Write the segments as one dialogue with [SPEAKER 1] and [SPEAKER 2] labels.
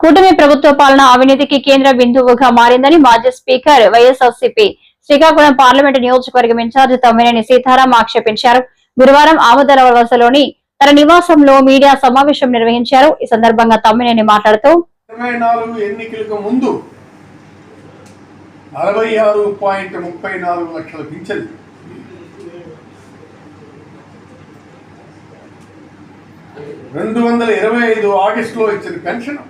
[SPEAKER 1] కూటమి ప్రభుత్వ పాలన అవినీతికి కేంద్ర బిందువుగా మారిందని మాజీ స్పీకర్ వైఎస్ఆర్సీపీ శ్రీకాకుళం పార్లమెంటు నియోజకవర్గం ఇన్ఛార్జి తమ్మినేని సీతారాం ఆక్షేపించారు. గురువారం ఆమదల వలసలోని తన నివాసంలో మీడియా సమావేశం నిర్వహించారు. ఈ సందర్భంగా తమ్మినేని మాట్లాడుతూ
[SPEAKER 2] ఎన్నికలకు ముందు అరవై ఆరు పాయింట్ ముప్పై నాలుగు లక్షల పింఛన్. రెండు వందల ఇరవై ఐదు ఆగస్టులో ఇచ్చిన పెన్షన్.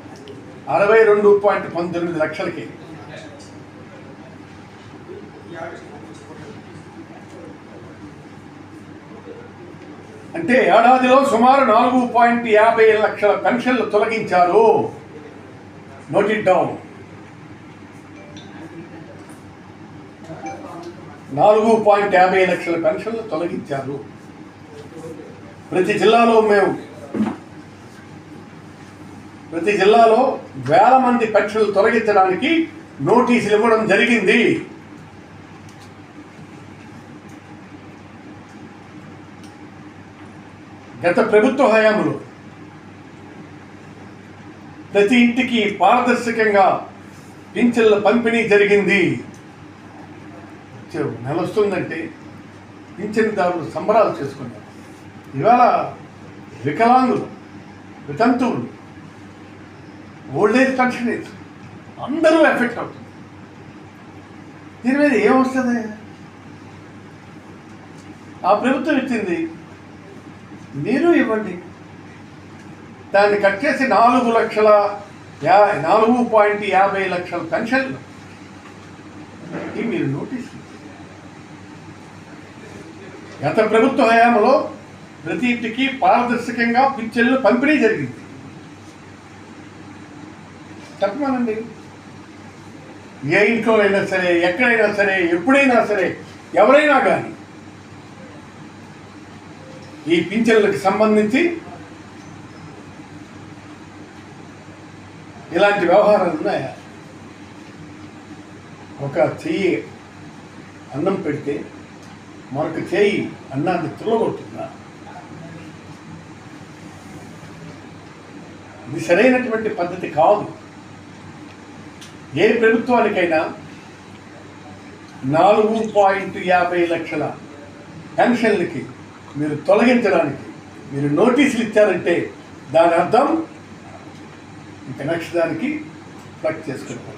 [SPEAKER 2] అరవై రెండు పాయింట్ పంతొమ్మిది లక్షలకి. అంటే ఏడాదిలో సుమారు నాలుగు పాయింట్ యాభై లక్షల పెన్షన్లు తొలగించారు. Note it down. నాలుగు పాయింట్ యాభై లక్షల పెన్షన్లు తొలగించారు. ప్రతి జిల్లాలో మేము ప్రతి జిల్లాలో వేల మంది పక్షులు తొలగించడానికి నోటీసులు ఇవ్వడం జరిగింది. గత ప్రభుత్వ హయాంలో ప్రతి ఇంటికి పారదర్శకంగా పింఛన్ల పంపిణీ జరిగింది. నెల వస్తుందంటే పింఛన్దారులు సంబరాలు చేసుకున్నారు. ఇవాళ వికలాంగులు వితంతువులు ఓల్డేజ్ పెన్షనర్స్ అందరూ ఎఫెక్ట్ అవుతుంది దీని మీద ఏమొస్తుంది ఆ ప్రభుత్వం ఇచ్చింది మీరు ఇవ్వండి. దాన్ని కట్ చేసి నాలుగు లక్షల యా నాలుగు పాయింట్ యాభై లక్షల పెన్షన్లు మీరు నోటీస్. గత ప్రభుత్వ హయాంలో ప్రతి ఇంటికి పారదర్శకంగా పింఛన్లు పంపిణీ జరిగింది. చెప్పమనండి ఏ ఇంట్లో అయినా సరే ఎక్కడైనా సరే ఎప్పుడైనా సరే ఎవరైనా కానీ ఈ పింఛన్లకు సంబంధించి ఇలాంటి వ్యవహారాలు ఉన్నాయా? ఒక చెయ్యి అన్నం పెడితే మరొక చేయి అన్నాన్ని తుల్లగొట్టిందా? ఇది సరైనటువంటి పద్ధతి కాదు. ఏ ప్రభుత్వానికైనా నాలుగు పాయింట్ యాభై లక్షల పెన్షన్లకి మీరు తొలగించడానికి మీరు నోటీసులు ఇచ్చారంటే దాని అర్థం ఇంకా నెక్స్ట్ దానికి ఫ్లక్ చేసుకుంటారు.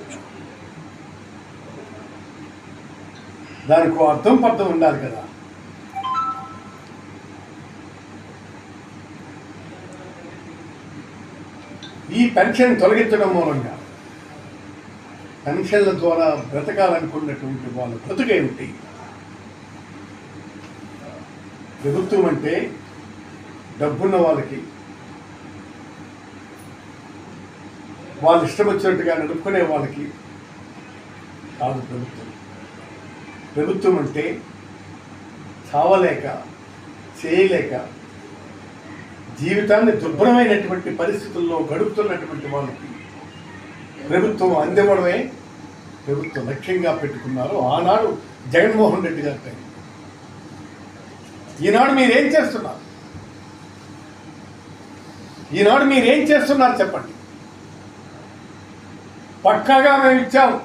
[SPEAKER 2] దానికి అర్థం పర్థం ఉండాలి కదా. ఈ పెన్షన్ తొలగించడం మూలంగా పెన్షన్ల ద్వారా బ్రతకాలనుకున్నటువంటి వాళ్ళ బ్రతుకేమిటి ప్రభుత్వం అంటే డబ్బున్న వాళ్ళకి వాళ్ళు ఇష్టం వచ్చినట్టుగా నడుపుకునే వాళ్ళకి కాదు ప్రభుత్వం. ప్రభుత్వం అంటే చావలేక చేయలేక జీవితాన్ని దుర్భరమైనటువంటి పరిస్థితుల్లో గడుపుతున్నటువంటి వాళ్ళకి ప్రభుత్వం అందివ్వడమే ప్రభుత్వం లక్ష్యంగా పెట్టుకున్నారు. ఆనాడు జగన్మోహన్ రెడ్డి గారి పైన. ఈనాడు మీరేం చేస్తున్నారు? ఈనాడు మీరేం చేస్తున్నారు చెప్పండి. పక్కాగా మేము ఇచ్చాము.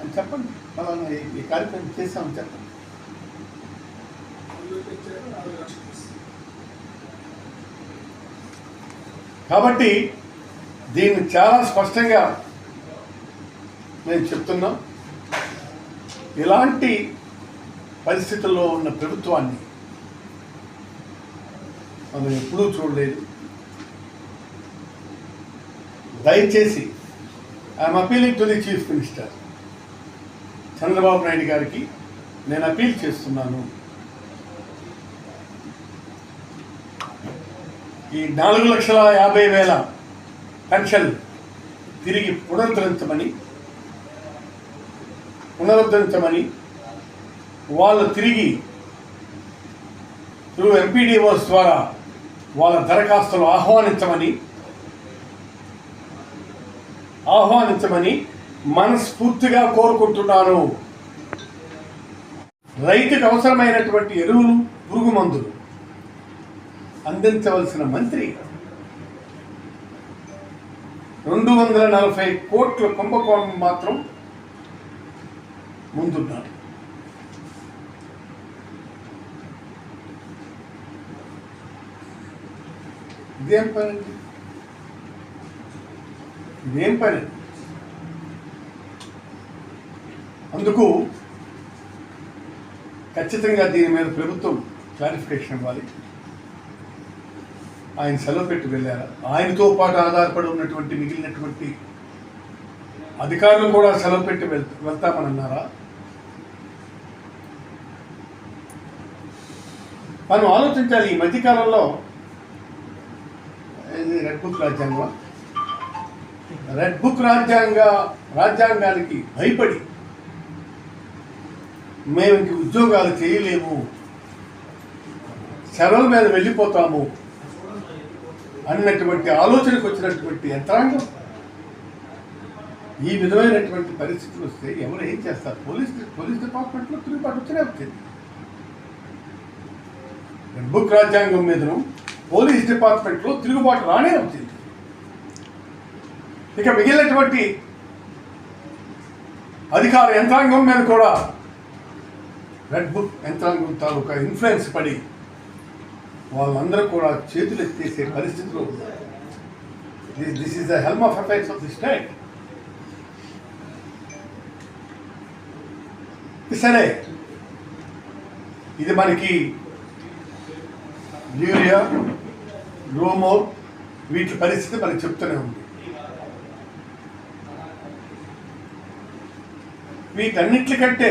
[SPEAKER 2] అని చెప్పండి. ఫలానా ఈ- ఈ కార్యక్రమం చేశామని చెప్పండి. కాబట్టి దీన్ని చాలా స్పష్టంగా మేము చెప్తున్నాం. ఇలాంటి పరిస్థితుల్లో ఉన్న ప్రభుత్వాన్ని మనం ఎప్పుడూ చూడలేదు. దయచేసి I'm appealing to the chief minister. Chandrababu Naidu గారికి నేను అపీల్ చేస్తున్నాను. ఈ నాలుగు లక్షల యాభై వేల పెన్షన్ తిరిగి పునరుద్ధరించమని పునరుద్ధరించమని వాళ్ళు తిరిగి త్రూ ఎంపీడీఓస్ ద్వారా వాళ్ళ దరఖాస్తులు ఆహ్వానించమని ఆహ్వానించమని మనస్ఫూర్తిగా కోరుకుంటున్నాను. రైతుకు అవసరమైనటువంటి ఎరువులు పురుగు మందులు అందించవలసిన మంత్రి రెండు వందల నలభై కోట్ల కుంభకోణం మాత్రం ముందున్నారు. ఇదేం పని? ఇదేం పని? అందుకు ఖచ్చితంగా దీని మీద ప్రభుత్వం క్లారిఫికేషన్ ఇవ్వాలి. ఆయన సెలవు పెట్టి వెళ్ళారా. ఆయనతో పాటు ఆధారపడి ఉన్నటువంటి మిగిలినటువంటి అధికారులు కూడా సెలవు పెట్టి వెళ్ వెళ్తామని అన్నారా? మనం ఆలోచించాలి ఈ మధ్యకాలంలో రెడ్ బుక్ రాజ్యాంగం రెడ్ బుక్ రాజ్యాంగ రాజ్యాంగానికి భయపడి మేము ఇంక ఉద్యోగాలు చేయలేము. సెలవుల మీద వెళ్ళిపోతాము. అన్నటువంటి ఆలోచనకు వచ్చినటువంటి యంత్రాంగం. ఈ విధమైనటువంటి పరిస్థితులు వస్తే ఎవరు ఏం చేస్తారు? పోలీస్ పోలీస్ డిపార్ట్మెంట్లో తిరుగుబాటు వచ్చినా వచ్చింది. బుక్ రాజ్యాంగం మీదను పోలీస్ డిపార్ట్మెంట్లో తిరుగుబాటు రానే వచ్చింది. ఇక మిగిలినటువంటి అధికార యంత్రాంగం మీద కూడా రెడ్ బుక్ యంత్రాంగం తాలూకా ఇన్ఫ్లుయెన్స్ పడి వాళ్ళందరూ కూడా చేతులు ఎత్తేసే పరిస్థితిలో this is the helm of affairs of the state సరే ఇది మనకి యూరియా రోమో వీటి పరిస్థితి మనకి చెప్తూనే ఉంది. వీటన్నిటికంటే